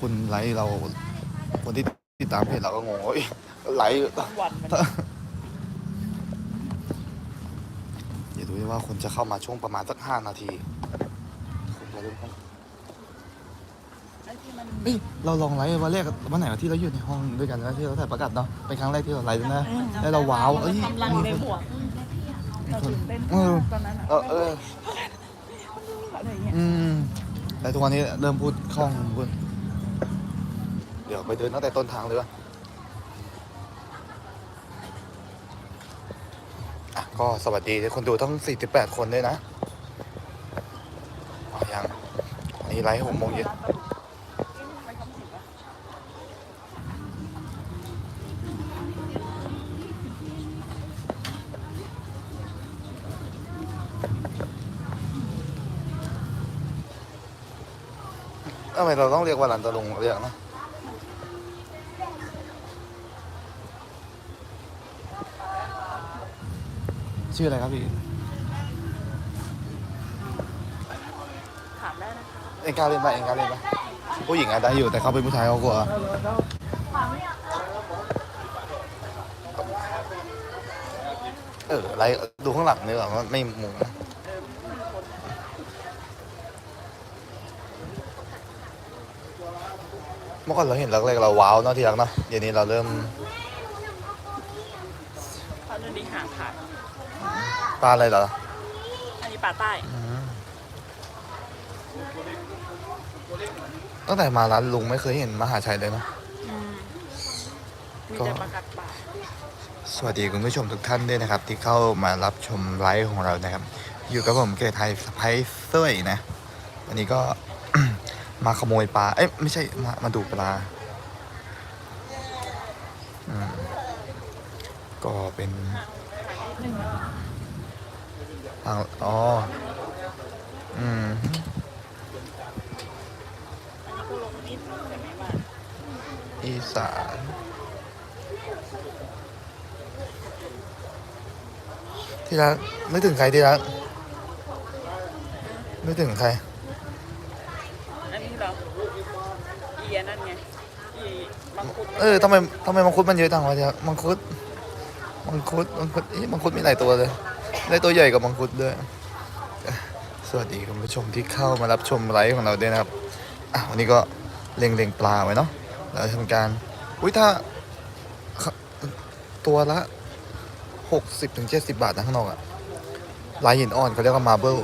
คนไลค์เรา คนที่ติดตามเพจเราก็งงว่าเอ้ยไลค์ทั้งวันมันเดี๋ยวดูดิว่าคนจะเข้ามาช่วงประมาณสักห้านาทีคนจะเริ่มเข้าไอ้ที่มันเอ้ยเราลองไลฟ์วันแรกวันไหนวะที่เราอยู่ในห้องด้วยกันนะที่เราถ่ายประกาศเนาะเป็นครั้งแรกที่เราไลฟ์ด้วยนะแล้วเราว้าวเอ้ยกำลังมีในคนหัวเราตื่นเต้นเออตอนนั้นอะเออเออ อะไรอย่างเงี้ยอืมแต่ทุกวันนี้เริ่มพูดคล่องพูดเดี๋ยว ไปเดินตั้งแต่ต้นทางเลยวะอะก็สวัสดีคนดูทั้ง 48 คนด้วยนะอ๋อยังอันนี้ไลฟ์หกโมงเย็นทำไมเราต้องเรียกว่าหลันตะลุงเรียกนะ ชื่ออะไรครับพี่ถามได้นะคะเอ็งกล้าเล่นปะเอ็งกล้าเล่นปะผู้หญิงอะได้อยู่แต่เขาเป็นผู้ชายเขากลัวเออไลฟ์ดูข้างหลังนี่แบบว่าไม่มุงนะเมื่อก่อนเราเห็นแรกๆเราว้าวเนาะที่รักเนาะเดี๋ยวนี้เราเริ่ม เขาเดินดีห่างขาด ปลาอะไรเหรอ อันนี้ป่าใต้อืมตั้งแต่มาร้านลุงไม่เคยเห็นมหาชัยเลยเนาะอืมมีก็แต่ประกัดป่าสวัสดีคุณผู้ชมทุกท่านด้วยนะครับ ที่เข้ามารับชมไลฟ์ของเรานะครับ อยู่กับผมเกยไทยสไปเซอร์นะวันนี้ก็ มาขโมยปลาเอ้ยไม่ใช่มามาดูปลาอืมก็เป็นทาง อ๋อ อืมอันนี้ก็ลงนิดนึงแต่ไม่มากอีสานที่รักไม่ถึงใครที่รักไม่ถึงใคร อันนี้เหรออีอันนั่นไงอีบางคุดเออทำไมทำไมมังคุดมันเยอะจังวะที่รักมังคุดมังคุดมังคุดเอ๊ะมังคุดมีหลายตัวเลย ได้ตัวใหญ่กว่ามังคุดด้วย สวัสดีคุณผู้ชมที่เข้ามารับชมไลฟ์ของเราด้วยนะครับอะวันนี้ก็เล็งเล็งปลาไว้เนาะแล้วทำการอุ้ยถ้าตัวละหกสิบถึงเจ็ดสิบาทนะข้างนอกอะลายหินอ่อนเขาเรียกว่ามาเบิล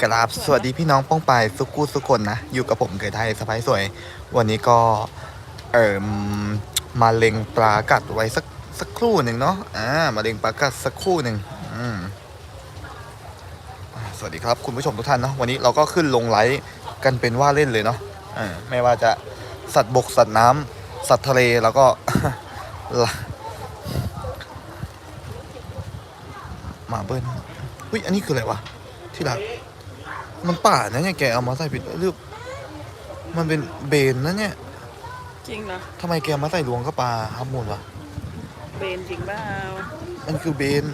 กราบสวัสดีพี่น้องป้องปายสุกูสุกคนนะ อยู่กับผมเกิดไทยสไปสวย วันนี้ก็ เออ มาเล็งปลากัดไว้สักสักครู่หนึ่งเนาะอ่ามาเล็งปลากัดสักครู่หนึ่งอืมสวัสดีครับคุณผู้ชมทุกท่านเนาะวันนี้เราก็ขึ้นลงไลฟ์กันเป็นว่าเล่นเลยเนาะอ่าไม่ว่าจะสัตว์บกสัตว์น้ำสัตว์ทะเลแล้วก็ละมาเบิ้ลอุ้ยอันนี้คืออะไรวะที่รักมันป่านะเนี่ยแกเอามาใส่ผิดหรือมันเป็นเบนนะเนี่ย จริงเหรอทำไมแกเอามาใส่รวงก็ปลาฮับมูลวะเบนจริงเปล่ามันคือเบน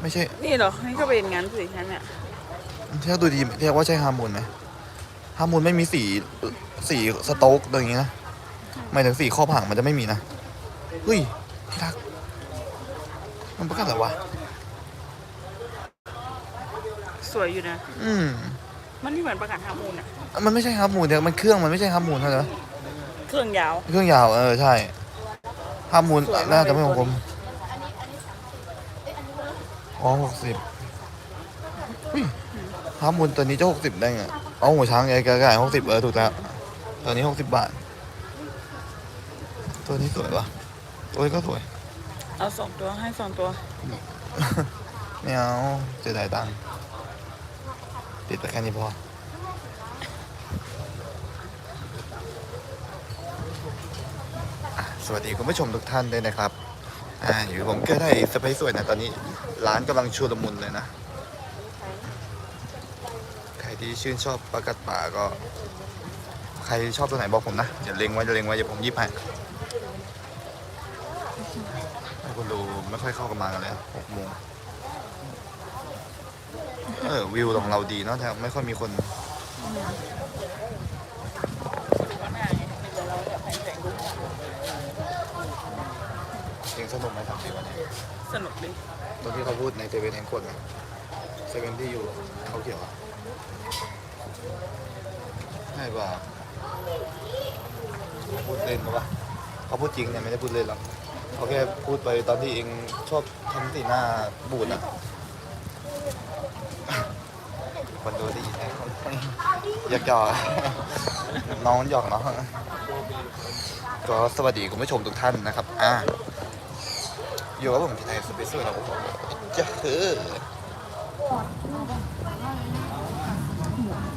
ไม่ใช่นี่เหรอนี่ก็เบนงั้นสิฉันเนี่ยถ้าดูดีเรียกว่าใช่ฮาร์โมูลไหมฮาร์โมูลไม่มีสีสีสโต๊กอย่างงี้นะหมายถึงสีข้อผ่างมันจะไม่มีนะเฮ้ยที่รัก มันประกาศอะไรวะสวยอยู่นะ อืมมันไม่เหมือนประกัดฮาร์โมูนอะมันไม่ใช่ฮาร์มูลเนี่ยมันเครื่องมันไม่ใช่ฮาร์มูลเท่านั้น เครื่องยาว เครื่องยาวเออใช่ฮาร์มูลสวยมาก น่าจะไม่เลยของผมอ๋อหกสิบฮาร์มูลตัวนี้จะหกสิบได้ไงเอาหัวช้างไงแกก็หกสิบเออถูกแล้วตัวนี้หกสิบบาท ตัวนี้สวยปะตัวนี้ก็สวย เอาสองตัวให้สองตัว ไม่เอาเสียดายตังค์ติดไปแค่นี้พออะ สวัสดีคุณผู้ชมทุกท่านด้วยนะครับ อ่าอยู่ผมก็ได้สไปซ์สวยนะตอนนี้ร้านกำลังชุลมุนเลยนะ ใครที่ชื่นชอบปลากัดป่าก็ ใครชอบตัวไหนบอกผมนะอย่าเล็งไว้อย่าเล็งไว้อย่าผมยิบให้ให้คนดูไม่ค่อยเข้ากันมากันเลยหกโมงเออวิวของเราดีเนาะแต่ไม่ค่อยมีคน ข้างหน้าไงเดี๋ยวเราจะไปแสงดู เองสนุกไหมสามสี่วันนี้สนุกดีตอนที่เขาพูดในเซเว่นเองกดไหมเซเว่นที่อยู่เขาเขียวอะใช่ป่ะพูดเล่นปะวะเขาพูดจริงเนี่ยไม่ได้พูดเล่นหรอกเขาแค่พูดไปตอนที่เองชอบทำสีหน้าบูดอะคนดูได้ยินไหมอยากหยอกน้องหยอกเนาะก็สวัสดีคุณผู้ชมทุกท่านนะครับ อ่า อยู่กับผมที่ไทยสเปซสุดแล้วผมจะเฮ้อ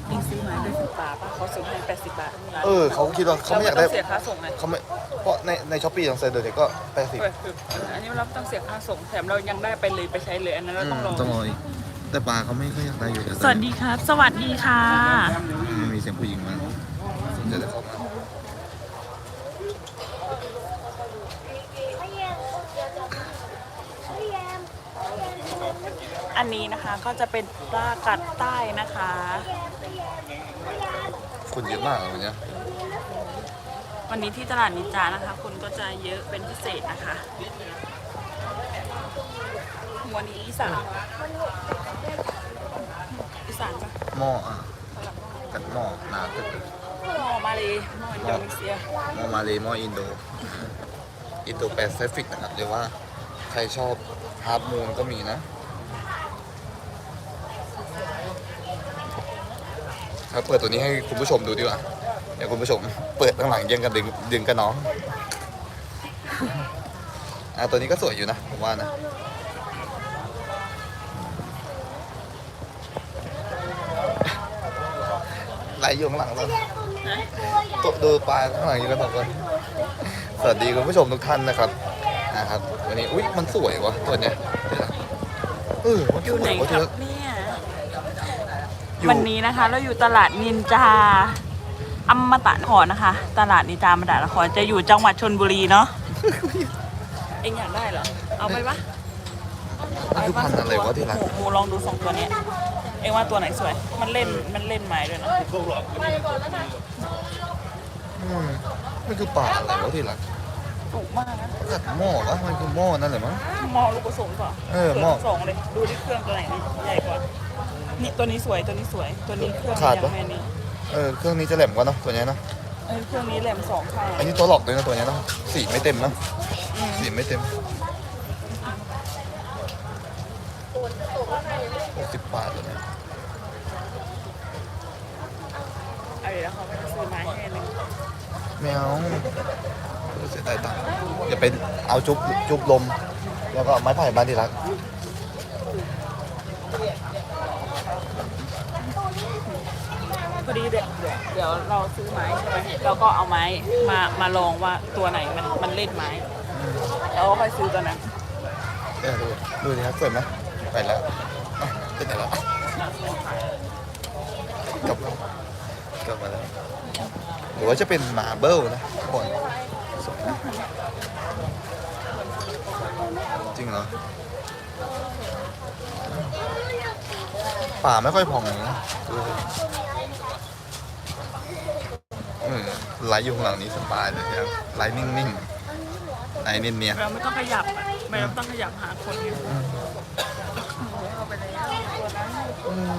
เองซื้อไม้ด้วยสิบบาทป่ะเขาซื้อให้แปดสิบบาทร้านเออเขาคิดว่าเขาไม่อยากได้รต้องเสียค่าส่งไงเขาไม่เพราะในในช้อปปี้ของเซอร์เดอร์เนี่ยก็แปดสิบเออคืออันนี้เราต้องเสียค่าส่งแถมเรายังได้ไปเลยไปใช้เลยอันนั้นเราต้องรอต้องรออีกแต่ปลาเขาไม่ค่อยอยากได้อยู่แล้วสวัสดีครับ สวัสดีค่ะไม่มีเสียงผู้หญิงมาสนใจจะเข้ามา อันนี้นะคะ ก็จะเป็นปลากัดใต้นะคะ คนเยอะมากเลยวันเนี้ยวันนี้ที่ตลาดนินจานะคะ คนก็จะเยอะเป็นพิเศษนะคะวันนี้อีสานอีสานปะหม้ออะกัดหม้อหนาตึกหมอมาเลยหมออินโดนีเซียหม้อมาเลยหม้ออินโดอินโดแปซิฟิกนะครับเรียกว่าใครชอบฮาร์ปมูนก็มีนะ ครับเปิดตัวนี้ให้คุณผู้ชมดูดีกว่า เดี๋ยวคุณผู้ชม เปิดข้างหลังยังกันดึงดึงกันน้องอะตัวนี้ก็สวยอยู่นะผมว่านะไหลอยู่ข้างหลังเราตัวดูปลาข้างหลังอยู่กันสองคนสวัสดีคุณผู้ชมทุกท่านนะครับนะครับวันนี้อุ้ยมันสวยวะตัวเนี้ยเออมันสวยวะคเธรัอ วันนี้นะคะเราอยู่ตลาดนินจาอมตะนครนะคะ ตลาดนินจาอมตะนครจะอยู่จังหวัดชนบุรีเนาะเอ็งอยากได้เหรอ เอาไปปะมันคือพันธุ์อะไรวะที่รักหมูหมูลองดูสองตัวเนี้ยเอ็งว่าตัวไหนสวย มันเล่นมันเล่นไม้ด้วยนะอืมมันคือปลาอะไรวะที่รักถูกมากนะกัดหม้อวะมันคือหม้อนั่นแหละมั้งหม้อลูกผสมเปล่าเออหม้อสองเลย ดูที่เครื่องตัวไหนนี่ใหญ่กว่า นี่ตัวนี้สวยตัวนี้สวยตัวนี้เครื่องขาดยัปะงไม่นี่เออเครื่องนี้จะแหลมกว่าเนอะตัวเนี้ยเนอะเออเครื่องนี้แหลมสองข้างอันนี้ตัวหลอกเลยนะตัวเนี้ยเนอะสีไม่เต็มนะสีไม่เต็มหกสิบบาทเลยนะเอาเดี๋ยวเขาไปซื้อไม้ให้เลยไม่เอาเสียดายตังค์อย่าไปเอาจุ๊บจุ๊บลม แล้วก็เอาไม้ไผ่บ้านที่รัก อดีเดี๋ยวเดี๋ยวเราซื้อไม้ใช่ไหมเราก็เอาไม้มามาลองว่าตัวไหนมันมันเล่นไม้แล้วก็ค่อยซื้อตัวนั้นเออดูดูดิครับสวยไหมไปแล้วอะเป็นไงแล้วกลับมากลับมาแล้วหรือว่าจะเป็นมาเบิลนะทุกคนสวยนะจริงเหรอป่าไม่ค่อยพองเลยนะดูสิเออ ไหลอยู่ข้างหลังนี้สบายเลยครับไหลนิ่งๆไหลเนียนๆเราไม่ต้องขยับอะไม่ต้องขยับหาคนอยู่เข้าไปแล้วตัวนั้นเออ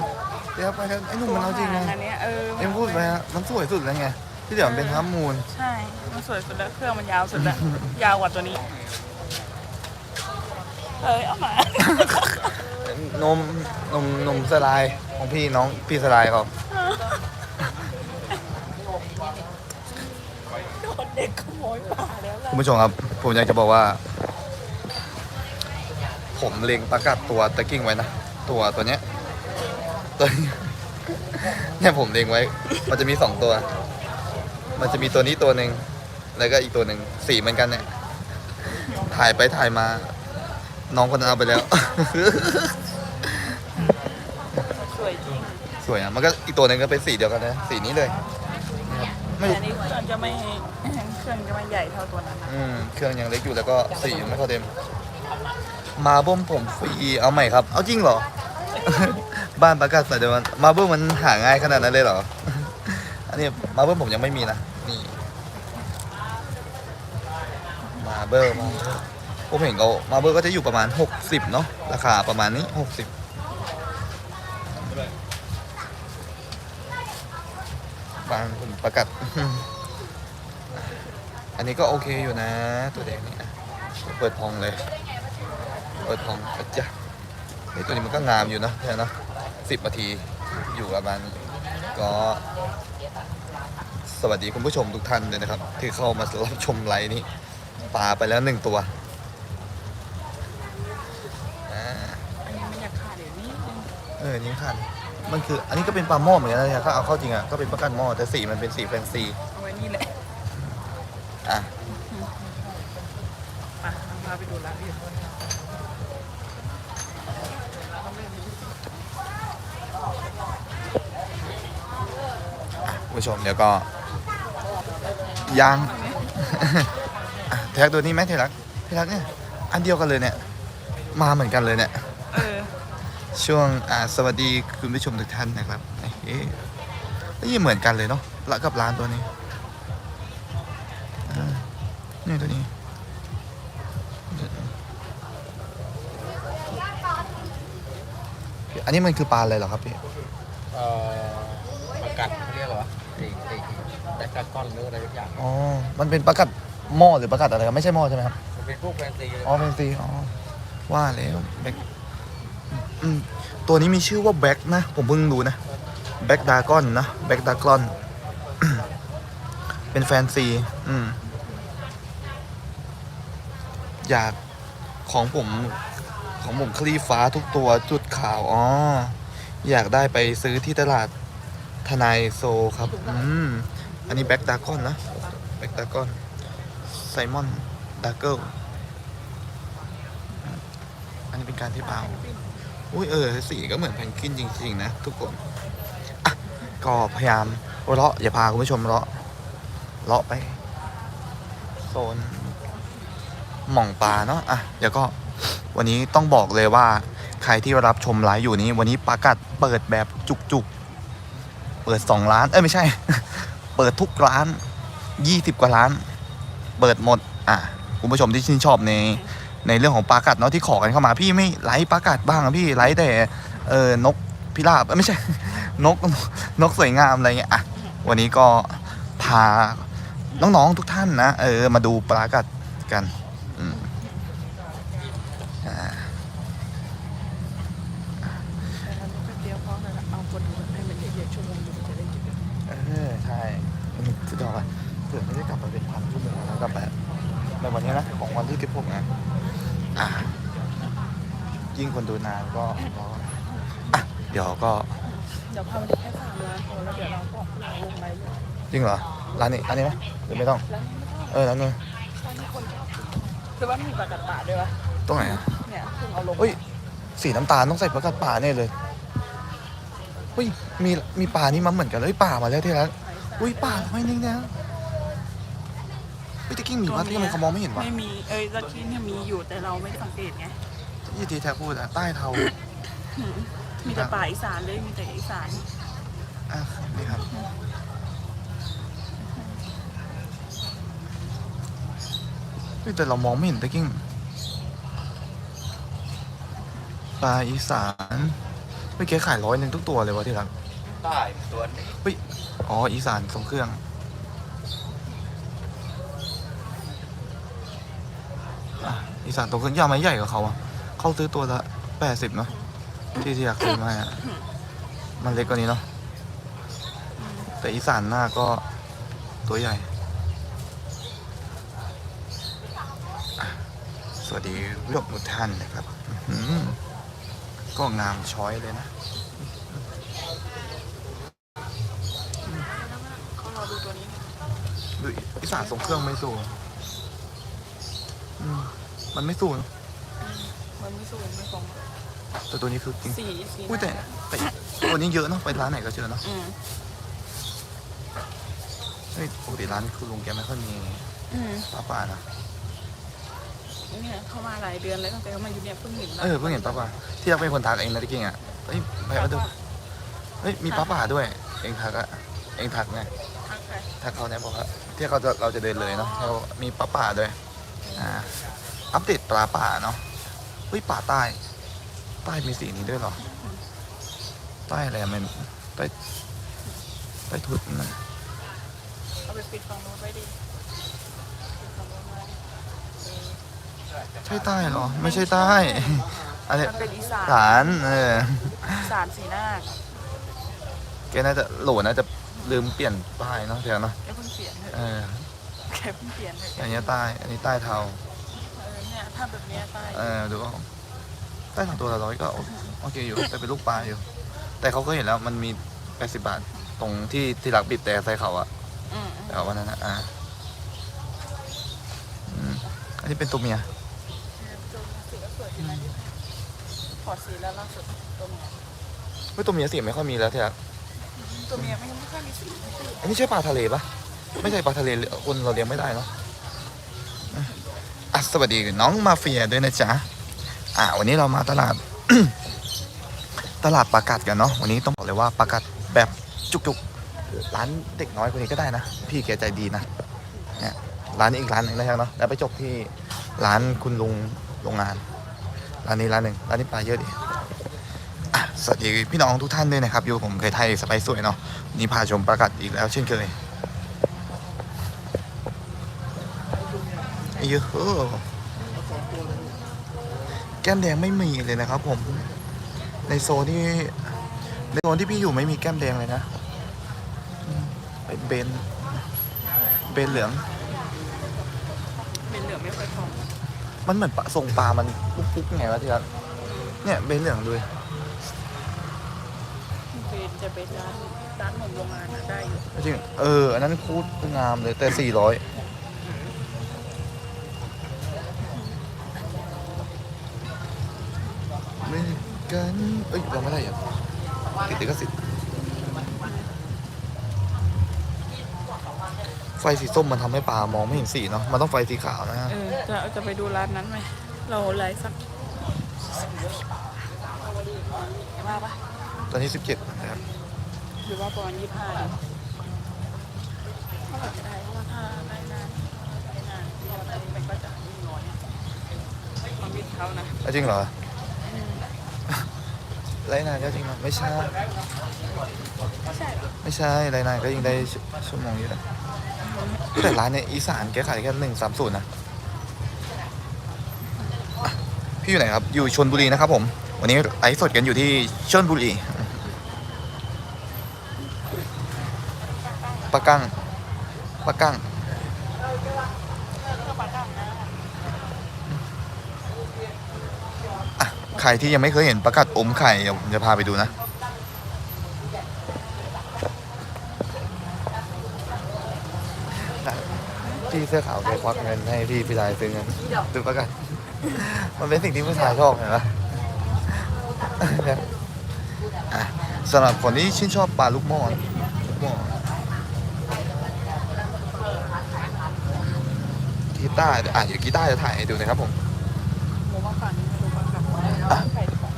เดี๋ยวไปกันไอ้หนุ่มมันเอาจริงไงอันเนี้ยเออเอ็มพูดไปฮะมันสวยสุดแล้วไง ที่เดี๋ยวมันเป็นฮัมมูนใช่ มันสวยสุดแล้ว เครื่องมันยาวสุดแล้ว ยาวกว่าตัวนี้ เอ้ยเอามานมนมนมสลายของพี่น้องพี่สลายเขา ดนเด็กขโมยป่าแล้วล่ะคุณผู้ชมครับ ผมอยากจะบอกว่า ผมเล็งประกาศตัวตะกิ้งไว้นะ ตัวตัวเนี้ยตัวนี้เนี่ยผมเล็งไว้ มันจะมีสองตัว มันจะมีตัวนี้ตัวหนึ่งแล้วก็อีกตัวหนึ่งสีเหมือนกันเนี่ย ถ่ายไปถ่ายมา น้องคนนั้นเอาไปแล้ว สวยจริง สวยอะ มันก็อีกตัวหนึ่งก็เป็นสีเดียวกันนะ สีนี้เลยนะครับ ไม่แต่รู้อันนี้เครื่องจะไม่เครื่องจะไม่ใหญ่เท่าตัวนั้นนะอืมเครื่องยังเล็กอยู่แล้วก็สียังไม่ค่อยเต็ม มาบ่มผมฟรีเอาใหม่ครับ เอาจริงเหรอ บ้านประกาศสายเดวันมาเบิลมันหาง่ายขนาดนั้นเลยเหรอ อันนี้มาเบิลผมยังไม่มีนะนี่ มาเบิลมาเบิลผมเห็นเขามาเบิลก็จะอยู่ประมาณ 60เนาะราคาประมาณนี้ 60 บางผมประกาศอันนี้ก็โอเคอยู่นะ ตัวแดงนี่อะเปิดพองเลย เปิดพองกระจ้ะเฮ้ยตัวนี้มันก็งามอยู่นะใช่นะสิบนาทีอยู่ประมาณนี้ก็สวัสดีคุณผู้ชมทุกท่านเลยนะครับ ที่เข้ามารับชมไลฟ์นี้ปลาไปแล้วหนึ่งตัวอ่าอันนี้มันอยากขาดเดี๋ยวนี้นึงเออนี่คัน มันคืออันนี้ก็เป็นปลาหม้อเหมือนกันนะเนี่ยถ้าเอาเข้าจริงอะก็เป็นปลากันหม้อแต่สีมันเป็นสีแฟนซีเอาไว้นี่แหละอะมาพาไปดูร้านอื่นคุณผู้ชมเดี๋ยวก็ยังอะแท็กตัวนี้ไหมเทรักเทรักเนี่ยอันเดียวกันเลยเนี่ย มาเหมือนกันเลยเนี่ยเออ ช่วงสวัสดีคุณผู้ชมทุกท่านนะครับเอ๊ะนี่เหมือนกันเลยเนาะละกับร้านตัวนี้นี่ตัวนี้อันนี้มันคือปลาอะไรเหรอครับพี่เอ่อประกัดเขาเรียกว่าไอ้ไอ้แบล็กกอนหรืออะไรทุกอย่างอ๋อ มันเป็นปลากัดหม้อหรือปลากัดอะไรครับไม่ใช่หม้อใช่ไหมครับ มันเป็นพวกแฟนซีอ๋อเป็นซีอ๋อว่าแล้วแบ็ค อืมตัวนี้มีชื่อว่าแบ็คนะ ผมเพิ่งรู้นะแบ็คดากอนนะแบ็คดากอนเป็นแฟนซี อืม อยากของผม ของผมคลีฟ้าทุกตัวจุดขาวอ๋ออยากได้ไปซื้อที่ตลาดทนายโซครับ อืม อันนี้แบ็คดากอนนะแบ็คดากอนไซมอนดาเกิลอันนี้เป็นการที่เปล่า อุ้ยเออสีก็เหมือนแพนกวินจริง ๆ นะ ทุกคนอะก็พยายามเลาะอย่าพาคุณผู้ชมเลาะเลาะไป โซนหม่องปลาเนาะอะเดี๋ยวก็วันนี้ต้องบอกเลยว่า ใครที่รับชมไลฟ์อยู่นี้ วันนี้ประกาศเปิดแบบจุกๆ เปิดสองล้าน เอ้ยไม่ใช่ เปิดทุกร้านยี่สิบกว่าร้าน เปิดหมด อะคุณผู้ชมที่ชื่นชอบใน ในเรื่องของปลากัดเนาะที่ขอกันเข้ามาพี่ไม่ไลฟ์ปลากัดบ้างอะพี่ไลฟ์แต่เออนกพิราบเอ้ยไม่ใช่ นกนกสวยงามอะไรเงี้ยอะวันนี้ก็พาน้องๆทุกท่านนะเออมาดูปลากัดกันอืมอ่า แต่เราแป๊บเดียวพอแล้วล่ะเอาคนดูให้มันเยอะๆชั่วโมงดูมันจะได้เยอะ เออใช่มันสุดยอดเผื่อไม่ได้กลับมาเป็นพันชั่วโมงแล้วกลับไปในวันนี้นะของวันที่สิบหกนะอะ ยิ่งคนดูนานก็ก็อะเดี๋ยวก็เดี๋ยวพาไปดูแค่สามร้านพอแล้วเดี๋ยวเราก็ลงไปจริงเหรอร้านนี้ร้านนี้ไหมหรือไม่ต้องร้านนี้ไม่ต้องเออร้านนี้ร้านนี้คนคือว่ามีปลากัดป่าด้วยวะตรงไหนอะเนี่ยเพิ่งเอาลงเฮ้ยสีน้ำตาลต้องใส่ประกัดป่าแน่เลยเฮ้ยมีมีป่านี่มาเหมือนกันเลยป่ามาแล้วที่ร้านอุ้ยป่าทำไมนี่นะเฮ้ยตะกี้มีวะที่ทำไมเขามองไม่เห็นวะ ไม่มี เอ้ยตะกี้เนี่ยมีอยู่แต่เราไม่ได้สังเกตไง ยี่ทีแท็กพูดอะใต้เทาหืมมีแต่ป่าอีสานเลยมีแต่อีสานอะนี่ครับเฮ้ยแต่เรามองไม่เห็นตะกี้ปลาอีสานเมื่อกี้ขายร้อยหนึ่งทุกตัวเลยวะที่รักใต้ตัวนี้เฮ้ยอ๋ออีสานทรงเครื่องอะอีสานทรงเครื่องยาไม้ใหญ่กว่าเขาอะ เขาซื้อตัวละแปดสิบเนาะที่ที่อยากซื้อมาอะมันเล็กกว่านี้เนาะแต่อีสานหน้าก็ตัวใหญ่อะสวัสดีผู้ชมทุกท่านนะครับอื้อหือก็งามช้อยเลยนะเขารอดูตัวนี้ดูอีสานทรงเครื่องไม่สู้อืมมันไม่สู้นะ มันไม่สูงไม่ฟองแต่ตัวนี้คือจริงสีสีอุ้ยแต่แต่ตัวนี้เยอะเนาะไปร้านไหนก็เจอเนาะอืมเฮ้ยปกติร้านคือลุงแกไม่ค่อยมีอืมปลาปลานะเนี่ยเข้ามาหลายเดือนแล้วตั้งแต่เขามาอยู่เนี่ยเพิ่งเห็นเออเพิ่งเห็นปลาปลาที่รักเป็นคนทักเองนะที่จริงอะเอ้ยไปมาดูเฮ้ยมีป้าป่าด้วย เองทักอะเองทักไงทางใครทักเขาเนี่ยบอกว่าที่เขาจะเราจะเดินเลยเนาะเรามีป้าป่าด้วยอ่าอัปเดตปลาป่าเนาะ เฮ้ยป่าใต้ใต้มีสีนี้ด้วยเหรอใต้อะไรอะมันใต้ใต้ทุดนะเอาไปปิดฝั่งโน้นไว้ดิปิดฝั่งโน้นไว้เออใช่ใต้เหรอ ไม่ใช่ใต้อันนี้มันเป็นอีสานฐานเอออีสานสีหน้าคแกน่าจะโหลน่าจะลืมเปลี่ยนป้ายเนาะเดี๋ยวเนาะแกเพิ่งเปลี่ยนเถอะเออแกเพิ่งเปลี่ยนเถอะ อันนี้ใต้ อันนี้ใต้เทาเอ อเนี่ยถ้าแบบเนี้ยใต้เออดูว่าใต้สองตัวละร้อยก็โอเคอยู่แต่เป็นลูกปลาอยู่ แต่เขาก็เห็นแล้วมันมีแปดสิบบาท ตรงที่ที่รักบิดแต่ใส่เขาอะอืมแต่วันนั้นนะอ่าอืมอันนี้เป็นตัวเมียจนสีก็สวยดีนะถอดสีแล้วล่าสุดตัวเมียไม่ตัวเมียสีไม่ค่อยมีแล้วที่รักตัวเมียไม่ไม่ค่อยมีสีอันนี้ใช่ปลาทะเลปะไม่ใช่ปลาทะเลคนเราเลี้ยงไม่ได้เนาะ อะสวัสดีน้องมาเฟียด้วยนะจ๊ะอะวันนี้เรามาตลาด ตลาดปากัดกันเนาะวันนี้ต้องบอกเลยว่าปากัดแบบจุกๆ ร้านเด็กน้อยคนนี้ก็ได้นะ พี่แกใจดีนะเนี่ยร้านนี้อีกร้านหนึ่งนะครับเนาะแล้วไปจบที่ร้านคุณลุงโรงงาน ร้านนี้ร้านหนึ่งร้านนี้ปลาเยอะดีสวัสดีพี่น้องทุกท่านด้วยนะครับอยู่ผมเคยไทยสไปซ์สวยเนาะวันนี่พาชมปลากัดอีกแล้วเช่นเคย เยอะแก้มแดงไม่มีเลยนะครับผม ในโซนที่ในโซนที่พี่อยู่ไม่มีแก้มแดงเลยนะอืมเป็นเบน เบนเหลืองเป็นเหลืองไม่ค่อยทองมันเหมือนปลาทรงปลา มันปุ๊กๆไงวะที่รักเนี่ยเบนเหลืองด้วยเป็นจะเป็นร้านร้านหนุ่มโรงงานอะได้อยู่จริงเออ อันนั้นคูดงามเลยแต่สี่ร้อยไม่ กัน เอ้ยเราไม่ได้เหรอติดติดก็สิทธิ์ไฟสีส้มมันทำให้ปลามองไม่เห็นสีเนาะ มันต้องไฟสีขาวนะเออจะจะไปดูร้านนั้นไหม เราไลฟ์สักว่าปะตอนนี้สิบเจ็ดนะครับ หรือว่าประมาณยี่สิบห้าดีเท่าไหร่ก็ได้เพราะว่าถ้าได้นานได้นานที่เราได้มันก็จะยิ่งน้อยความคิดเขานะอะจริงเหรอ ไรนานก็จริงเหรอไม่ใช่ ไม่ใช่หรอไม่ใช่ไรนานก็ยิ่งได้ชชั่วโมงเยอะแต่ร้านเนี่ยอีสานแกขายแค่หนึ่งสามศูนย์นะอะพี่อยู่ไหนครับ อยู่ชนบุรีนะครับผม วันนี้ไลฟ์สดกันอยู่ที่ชนบุรีปะกั้งปะกั้งอะ ใครที่ยังไม่เคยเห็นประกาศอมไข่เดี๋ยวผมจะพาไปดูนะ พี่เสื้อขาวแกควักเงินให้พี่พี่ชายซื้อเงินดูประกันมันเป็นสิ่งที่ผู้ชายชอบเห็นปะอะสำหรับคนที่ชื่นชอบปลาลูกหม้อลูกหม้อกีตาร์อะเดี๋ยวกีตาร์จะถ่ายให้ดูนะครับผมมาฝั่งนี้หมูมาฝั่งไก่ดีกว่า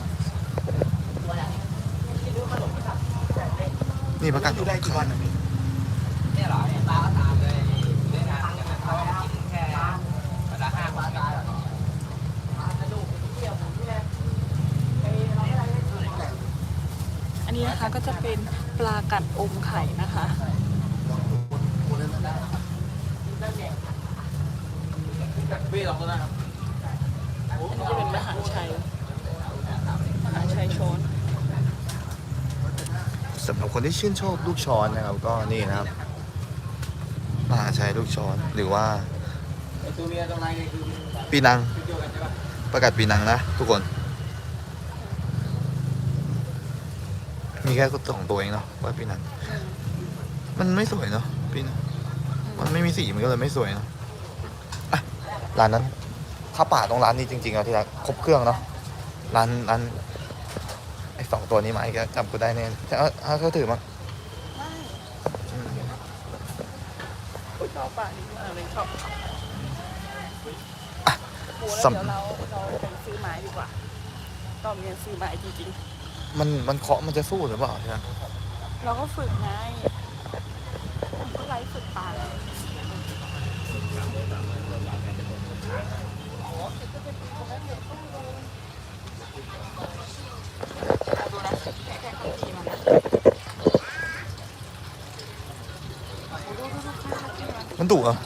นี่ประกันได้กี่วันเนี่ยเหรอเนี่ยตาก็ตามเลยเล่นงานกันเขากินแค่วันละห้าคนกันอันนี้นะคะก็จะเป็นปลากัดอมไข่นะคะพี่ลองดูนะครับอันนี้จะเป็นมหาชัย มหาชัยโชน สำหรับคนที่ชื่นชอบลูกช้อนนะครับ ก็นี่นะครับมหาชัยลูกช้อนหรือว่าปีนัง ประกาศปีนังนะ ทุกคน มีแค่สองตัวเองเนาะว่าปีนัง มันไม่สวยเนาะปีนังมันไม่มีสีมันก็เลยไม่สวยเนาะร้านนั้นข้าป่าตรงร้านนี้จริงๆอะที่รักครบเครื่องเนาะร้านร้าน สองตัวนี้มาอีกแล้วจำกูได้แน่แต่เอาเอาเขาถือมาไม่ชอบปลานี้มากเลยชอบอะปูแล้วสำเดี๋ยวเราเราไปซื้อไม้ดีกว่าต้องเรียนซื้อไม้จริงมันมันเคาะมันจะสู้หรือเปล่าใช่ไหมเราก็ฝึกไงผมก็ไลฟ์ฝึกปลาเลยดูนะแค่เขาตีมันนะ มันดุเหรอะ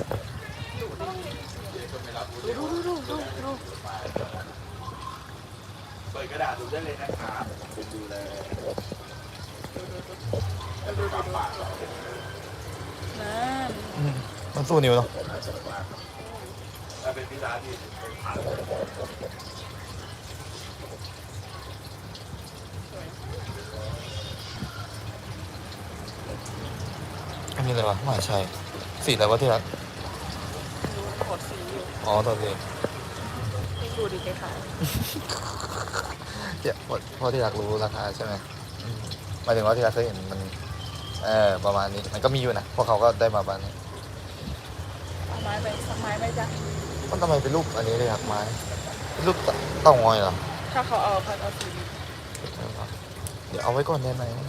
ดูดูดูดูดูเปิดกระดาษดูได้เลยนะครับเป็นดูแลนั่นมันสู้นิ้วเนาะถ้าเป็นพิซซ่าที่ผ่านอันนี้อะไรวะมหาชัย สีอะไรวะที่รักกดสีอยู่อ๋อตัวเองดูดีคล้ายเดี๋ยวพอพอที่รักรู้ราคาใช่ไหมอืมหมายถึงว่าที่รักเคยเห็นมันเออประมาณนี้มันก็มีอยู่นะพวกเขาก็ได้มาประมาณนี้ๆเอาไม้ไปสักไม้ไหมจ๊ะมันทำไมเป็นรูปอันนี้เลยครับไม้เป็นรูปเตเต่างอยเหรอ ถ้าเขาเอาพันเอาสี เดี๋ยวเอาไว้ก่อนได้ไหมนี่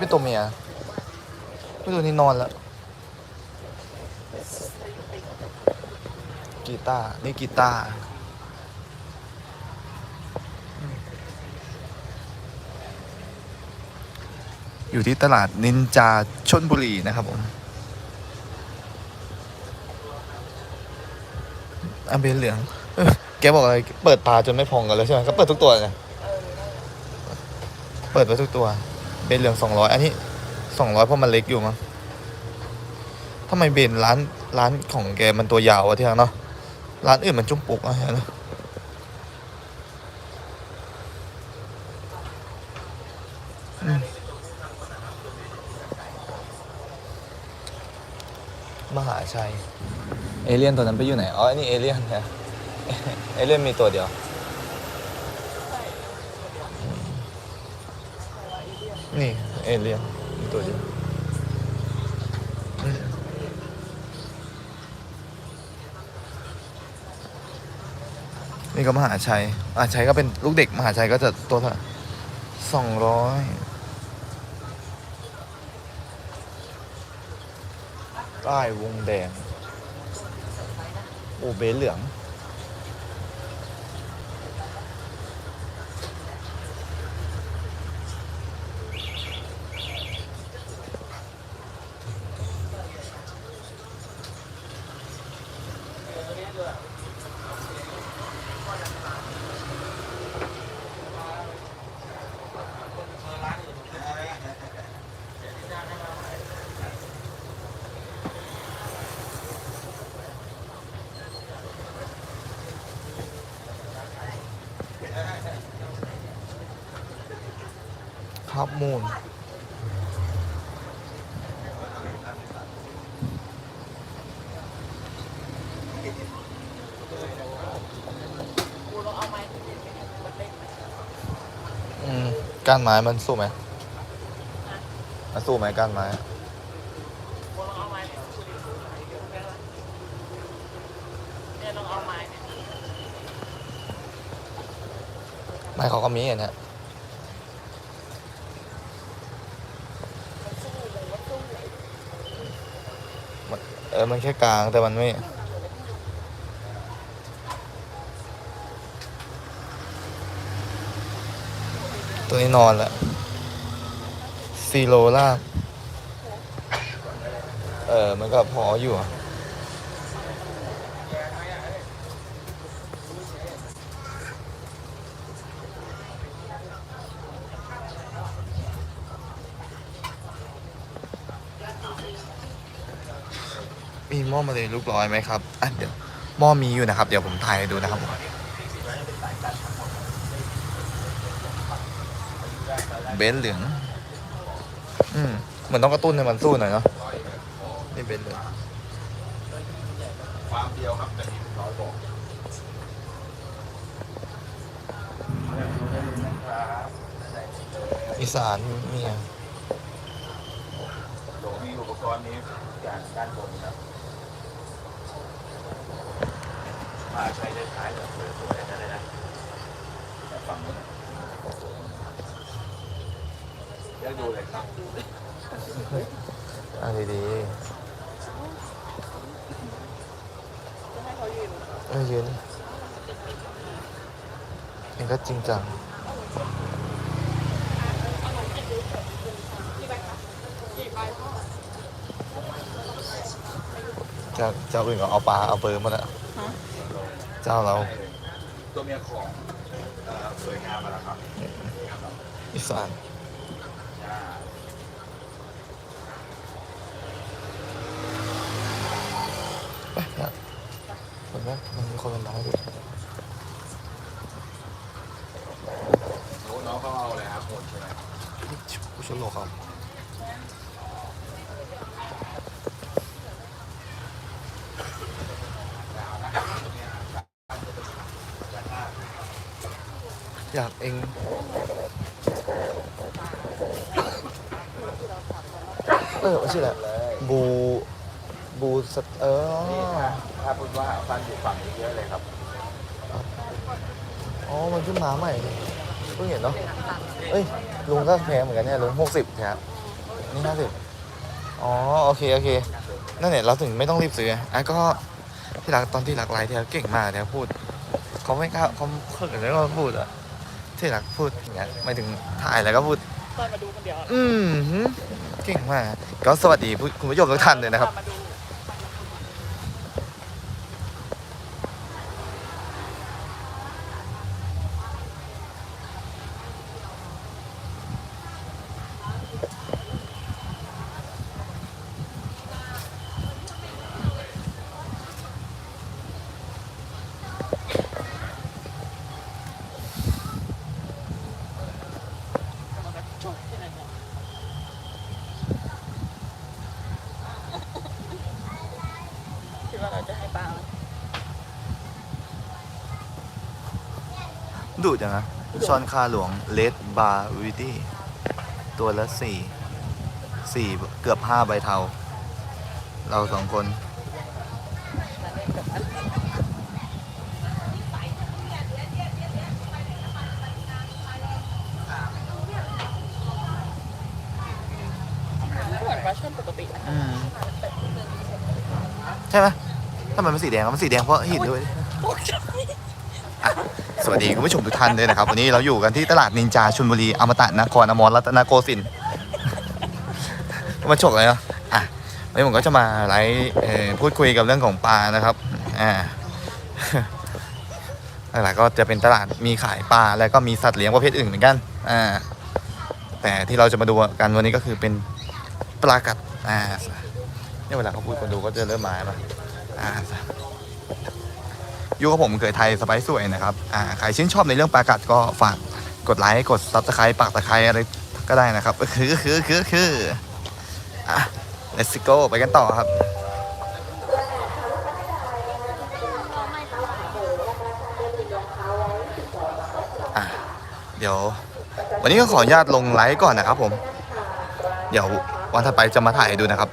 เป็น ตัวเมียไม่ตัวนี้นอนแล้วกีตาร์นี่กีตาร์อยู่ที่ตลาดนินจาชนบุรีนะครับผมอันเบนเหลือง แกบอกอะไร เปิดตาจนไม่พองกันแล้วใช่ไหมก็เปิดทุกตัวเลยเปิดไปทุกตัว เบนเหลืองสองร้อยอันนี้สองร้อยเพราะมันเล็กอยู่มั้งทำไมเบนร้านร้านของแกมันตัวยาวอะที่รักเนาะร้านอื่นมันจุ่มปุกอะนะมมหาชัย เอเลี่ยนตัวนั้นไปอยู่ไหน อ๋อ อันนี้เอเลี่ยนนะ เอเลี่ยนมีตัวเดียวอืม นี่ เอเลียนตัวเดียวนี่ก็มหาชัยมหาชัยก็เป็นลูกเด็ก มหาชัยก็จะตัวเท่าสองร้อยใต้วงแดง โอเบเหลือง ครับมูลก้านไม้มันสู้ไหมมันสู้ไหมก้านไม้ ลองเอาไม้ไปดูดิเนี่ยลองเอาไม้เนี่ย ไม้เขาก็มีอันเนี้ยมันเออ มันแค่กลางแต่มันไม่ตัวนี้นอนแล้วซีโรล่า เออ มันก็พออยู่อะ หม้อมาเลยลูกร้อยไหมครับอะเดี๋ยวหม้อมีอยู่นะครับ เดี๋ยวผมถ่ายให้ดูนะครับเบนเหลือง อืมเหมือนต้องกระตุ้นให้มันสู้หน่อยเนาะนี่เบนเหลืองความเดียวครับแต่ที่ร้อยบอกอีสานเนี่ยมีอะช้อนนี้อย่างด้านบนครับ มาใช้ได้ท้ายแบบสวยๆนั่นเลยนะแต่ฝั่งนู้นเดี๋ยวดูเลยครับอะดีจะให้เขายืนๆเออยืนเองก็จริงจังเจ้าเจ้าอื่นก็เอาปลาเอาเบอร์มาแล้ว จ้าเราตัวเมียของเอ่อสวยงามมาแล้วครับอีสาน อ่า ไปเนี่ยเห็นไหมมันมีคนเป็นน้อยด้วย รู้น้องเขาเอาอะไรครับหมดใช่ไหม ผู้ชมโลกครับ อยากเองเออชื่ออะไรบูบูสตเออถ้าพูดว่าฟันอยู่ฝั่งนี้เยอะเลยครับอ๋อมันขึ้นมาใหม่เพิ่งเห็นเนาะเอ้ยลุงก็แพงเหมือนกันเนี่ยลุงหกสิบครับนี่ห้าสิบอ๋อโอเคโอเคนั่นเนี่ยเราถึงไม่ต้องรีบซื้อไงอะก็ที่รักตอนที่รักไลน์ที่รักเก่งมากเนี่ยพูดเขาไม่กล้าเขาเขินแล้วก็พูดอะ ที่รักพูดอย่างเงี้ยหมายถึงถ่ายแล้วก็พูดตอนมาดูคนเดียวอืมหือเก่งมากก็สวัสดีผู้คุณผู้ชมทุกท่านเลยนะครับ มาดูคิดว่าเราจะให้ปลาไหม ดูจังนะชอนคาหลวงเลดบาร์วิตี้ตัวละสี่สี่เกือบห้าใบเทา เราสองคน เหมือนปลาช่อนปกตินะอืมใช่ไหมถ้ามันเป็นสีแดงมันสีแดงเพราะหินด้วยอะส วัสดีคุณผู้ชมทุกท่านเลยนะครับ วันนี้เราอยู่กันที่ตลาดนินจาชลบุรีอมตะนครอมรรัตนโกสินทร์มาฉกเลยเนาะอะวันนี้ผมก็จะมาไลฟ์พูดคุยกับเรื่องของปลานะครับอ่าหลักๆก็จะเป็นตลาดมีขายปลาแล้วก็มีสัตว์เลี้ยงประเภทอื่นเหมือนกันอ่าแต่ที่เราจะมาดูกันวันนี้ก็คือเป็นปลากัดอ่าเนี่ยเวลาเขาพูดคนดูก็จะเริ่มมาแล้วอ่า อยู่กับผมเคยไทยสไปซ์สวยนะครับอ่าใครชื่นชอบในเรื่องปลากัดก็ฝากกดไลค์กดซับสไครป์ปักตะไคร้อะไรก็ได้นะครับคือคือคือคืออะ let's go ไปกันต่อครับเดี๋ยว วันนี้ก็ขออนุญาตลงไลฟ์ก่อนนะครับผม เดี๋ยววันถัดไปจะมาถ่ายดูนะครับ